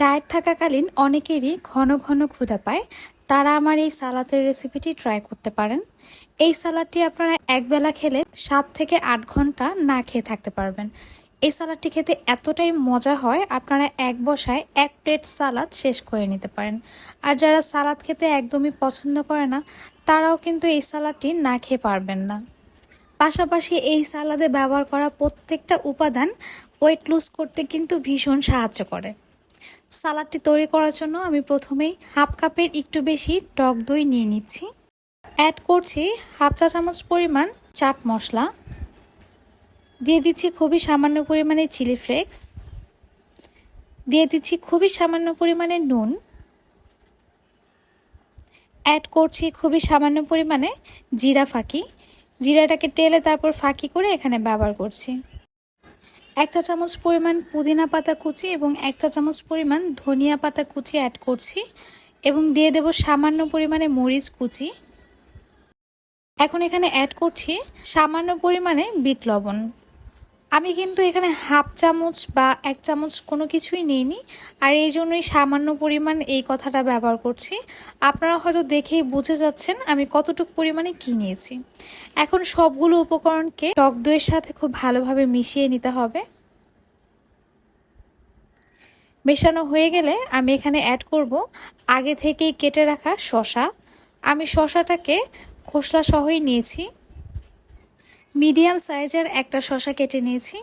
Diet থাকাকালীন অনেকেরই ঘন ঘন ক্ষুধা পায়। তারা আমার এই সালাদের রেসিপিটি ট্রাই করতে পারেন। এই সালাদটি আপনারা একবেলা খেলে সাত থেকে আট ঘণ্টা না খেয়ে থাকতে পারবেন। এই সালাদটি খেতে এতটাই মজা হয়, আপনারা এক বসায় এক প্লেট সালাদ শেষ করে নিতে পারেন। আর যারা সালাদ খেতে একদমই পছন্দ করে না, তারাও কিন্তু এই সালাদটি না খেয়ে পারবেন না। পাশাপাশি এই সালাদে ব্যবহার করা প্রত্যেকটা উপাদান ওয়েট লুজ করতে কিন্তু ভীষণ সাহায্য করে। সালাডটি তৈরি করার জন্য আমি প্রথমেই হাফ কাপের একটু বেশি টক দই নিয়ে নিচ্ছি। অ্যাড করছি হাফ চা চামচ পরিমাণ চাট মশলা। দিয়ে দিচ্ছি খুবই সামান্য পরিমাণে চিলি ফ্লেক্স। দিয়ে দিচ্ছি খুবই সামান্য পরিমাণে নুন। অ্যাড করছি খুবই সামান্য পরিমাণে জিরা ফাঁকি। জিরাটাকে টেলে তারপর ফাঁকি করে এখানে ব্যবহার করছি। এক চা চামচ পরিমাণ পুদিনা পাতা কুচি এবং এক চা চামচ পরিমাণ ধনিয়া পাতা কুচি অ্যাড করছি এবং দিয়ে দেব সামান্য পরিমাণে মরিচ কুচি। এখন এখানে অ্যাড করছি সামান্য পরিমাণে বিট লবণ। আমি কিন্তু এখানে হাফ চামচ বা এক চামচ কোনো কিছুই নিইনি। আর এই জন্যই সামান্য পরিমাণ এই কথাটা ব্যবহার করছি। আপনারা হয়তো দেখেই বুঝে যাচ্ছেন আমি কতটুকু পরিমাণে কী নিয়েছি এখন সবগুলো উপকরণকে টক দইয়ের সাথে খুব ভালোভাবে মিশিয়ে নিতে হবে। মেশানো হয়ে গেলে আমি এখানে অ্যাড করব আগে থেকেই কেটে রাখা শশা আমি শশাটাকে খোসলা সহই নিয়েছি। মিডিয়াম সাইজের একটা শশা কেটে নিয়েছি।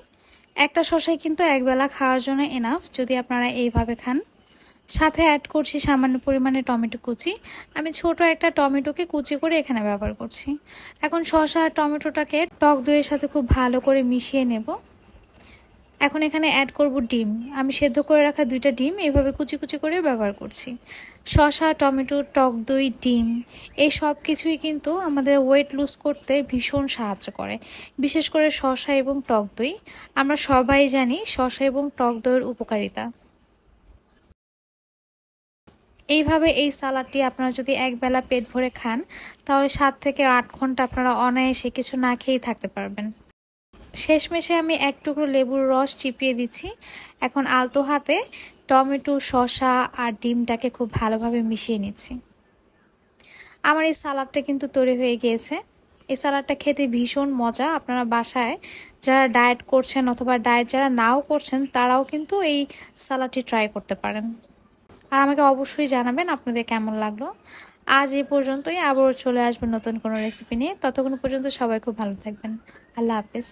একটা শশাই কিন্তু একবেলা খাওয়ার জন্য এনাফ যদি আপনারা এইভাবে খান। সাথে অ্যাড করছি সামান্য পরিমাণে টমেটো কুচি। আমি ছোট একটা টমেটোকে কুচি করে এখানে ব্যবহার করছি। এখন শশা আর টমেটোটাকে টক দইয়ের সাথে খুব ভালো করে মিশিয়ে নেব। এখন এখানে অ্যাড করব ডিম। আমি সেদ্ধ করে রাখা দুইটা ডিম, এভাবে কুচি কুচি করে ব্যবহার করছি। শশা টমেটো, টক দই, ডিম, এই সব কিছুই কিন্তু আমাদের ওয়েট লুজ করতে ভীষণ সাহায্য করে। বিশেষ করে শশা এবং টক দই। আমরা সবাই জানি শশা এবং টক দইয়ের উপকারিতা। এইভাবে এই সালাডটি আপনারা যদি একবেলা পেট ভরে খান, তাহলে সাত থেকে আট ঘণ্টা আপনারা অনায়াসে কিছু না খেয়েই থাকতে পারবেন। শেষমেশে আমি এক টুকরো লেবুর রস চিপিয়ে দিচ্ছি। এখন আলতো হাতে টমেটো, শসা আর ডিমটাকে খুব ভালোভাবে মিশিয়ে নিচ্ছি। আমার এই সালাডটা কিন্তু তৈরি হয়ে গিয়েছে। এই সালাডটা খেতে ভীষণ মজা। আপনারা বাসায় যারা ডায়েট করছেন অথবা ডায়েট যারা নাও করছেন, তারাও কিন্তু এই সালাডটি ট্রাই করতে পারেন। আর আমাকে অবশ্যই জানাবেন আপনাদের কেমন লাগল। আজ এই পর্যন্তই। আবারও চলে আসবেন নতুন কোনো রেসিপি নিয়ে। ততক্ষণ পর্যন্ত সবাই খুব ভালো থাকবেন। আল্লাহ হাফেজ।